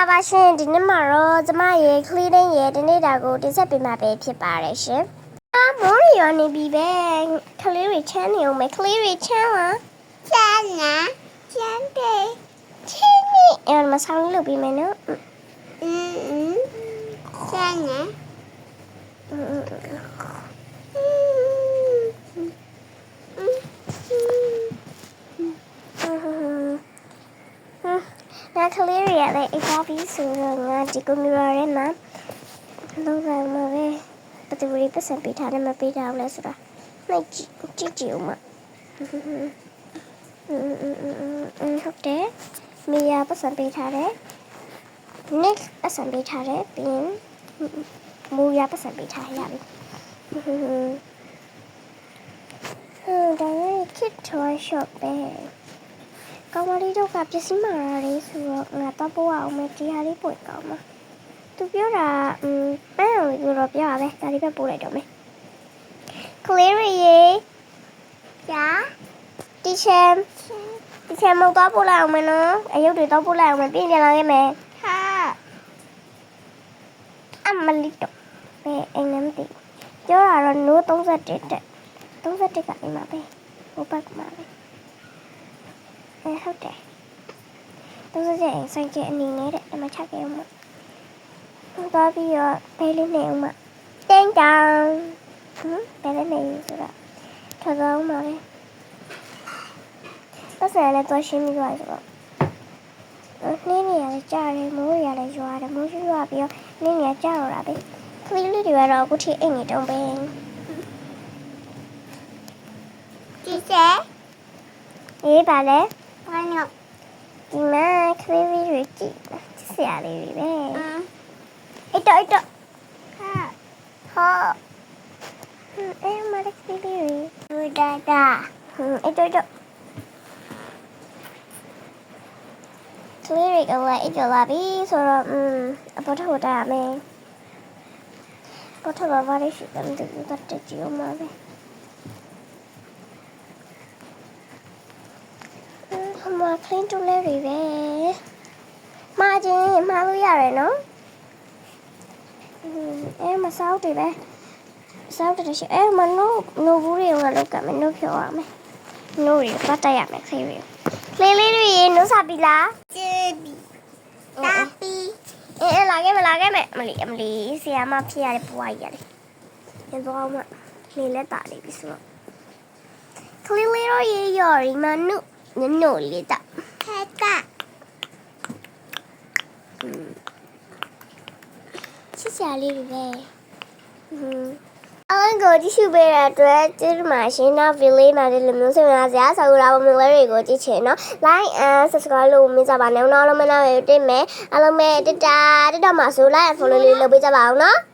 ္ဂလာပါရှင်ဒီနေ့မှာတော့ကျမရေခလီတဲ့ရေဒီနေ့တာကိုတင်ဆက်ပေးမှာပဲဖြစ်ပါတယ်ရှင်။အာမိုးရောနေပြီပဲခလီရီချမ်းနေအောင်မခလီရီချမ်းလားချမ်းလားချမ်းတယ်ချမ်းနေအဲ့မဆောင်လို့ပြီးမယ်နော်။အင်းချမ်းနေနာကလေး ရတယ်အိတ်သားပြီးဆိုတော့ငါဒီကွန်ပျူတာထဲမှာလုံးဝမပဲဘယ်သူတွေပတ်စံပေးထားတယ်မပေးထားဘူးလဲဆိုတာနိုင်ကြည့်ကြည့်ကြည့်ဦးမဟုတ်တယ်မီယာပတ်စံပေးထားတယ်နစ်ပတ်စံပေးထားတယ်ပြီးရင်မူယာပတ်စံပေးထားရပြီဟွန်းဒါလည်း kit toy shop ပဲ ကောင်မလေးတို့ကပစ္စည်းမာရာလေးဆိုတော့ငါတော့ပို့အောင်မယ်ဒီဟာလေးပို့ကောင်းမှာသူပြောတာอืมပန်းအောင်လေးတော့ပြောရပဲဒါလေးပဲပို့လိုက်တော့မယ်ကလေးရီရေညာတီချမ်တီချမ်မတော့ပို့လိုက်အောင်မယ်နော်အယုတ်တွေတော့ပို့လိုက်အောင်မယ်ပြင်ပြန်လာခဲ့မယ်ဟာအမလီတော့ဘယ်အိမ်လည်းမသိဘူးပြောတာတော့ no 31တက်31ကအိမ်မှာပဲဟိုဘက်ကမှာပဲ အဲဟုတ်တယ်တော့စတဲ့ဆိုင်ကျအနေနဲ့တဲ့အမချက်ခဲ့ဦးမဟုတ်တော့ပြီးတော့ဘယ်လေးနေဦးမတင်းတောင်ဟမ်ဘယ်လေးနေဆိုတော့ထောက်တော့ဦးမပဲပတ်စံလည်းတော့ရှင်းပြီးသွားဆိုတော့နှင်းနေရလဲကြားတယ်မိုးရလဲရွာတယ်မိုးရွာပြီးတော့နှင်းနေရကြားတော့တာပဲကလေးလေးတွေကတော့အခုထိအိတ်နေတုံးပဲဒီစဲအေးပါလဲ ဘာလို့ဒီမှာခလေးလေးတွေကြည့်ဆရာလေးတွေပဲအဲ့တော့အဲ့တော့ဟာဟောအဲ့မလေးခလေးလေးတွေဘူဒါဒါအဲ့တော့အဲ့တော့ကလေးတွေကလည်းအဲ့တော့လာပြီဆိုတော့อืมအပေါ်ထဝတာမယ်ပေါ်ထဘာလေးရှိတယ်တူတူတက်ကြည့်အောင်ပါပဲ ဟမခင်းတူလေးတွေပဲမှားချင်းမှားလို့ရတယ်နော်အဲမဆောက်တွေပဲဆောက်တယ်ရှိအဲမနိုးနိုးဘူးတွေကလောက်ကမယ်နိုးဖြောရမယ်နိုးတွေပတ်တက်ရမယ်ခေးတွေကလေးလေးတွေရေနိုးစားပြီလားကျေပြီတာပီအဲလာခဲ့မလာခဲ့မယ်အမလီအမလီဆရာမဖြစ်ရတဲ့ဘွားကြီးရတယ်ရတော့မှနေလက်တာလေးပြီဆိုတော့ကလေးလေး တို့ရေရော်ရီမနုနနိုလေးတာခက်တာချစ်စရာလေးတွေပဲအန်ကိုကြည့်ရှုပေးတဲ့အတွက်ကျေးဇူးပါရှင်နောက်ဗီလေးမှာဒီလိုမျိုးဆွေးနွေးစရာဆောက်ရပါမျိုးလေးတွေကိုကြည့်ချင်နော် like and subscribe လုပ်မကြပါနဲ့နောက်လုံးမနောက်ရတွေ့မယ်အားလုံးပဲတတာတတမှာဆို like and follow လေးလုပ်ပေးကြပါအောင်နော်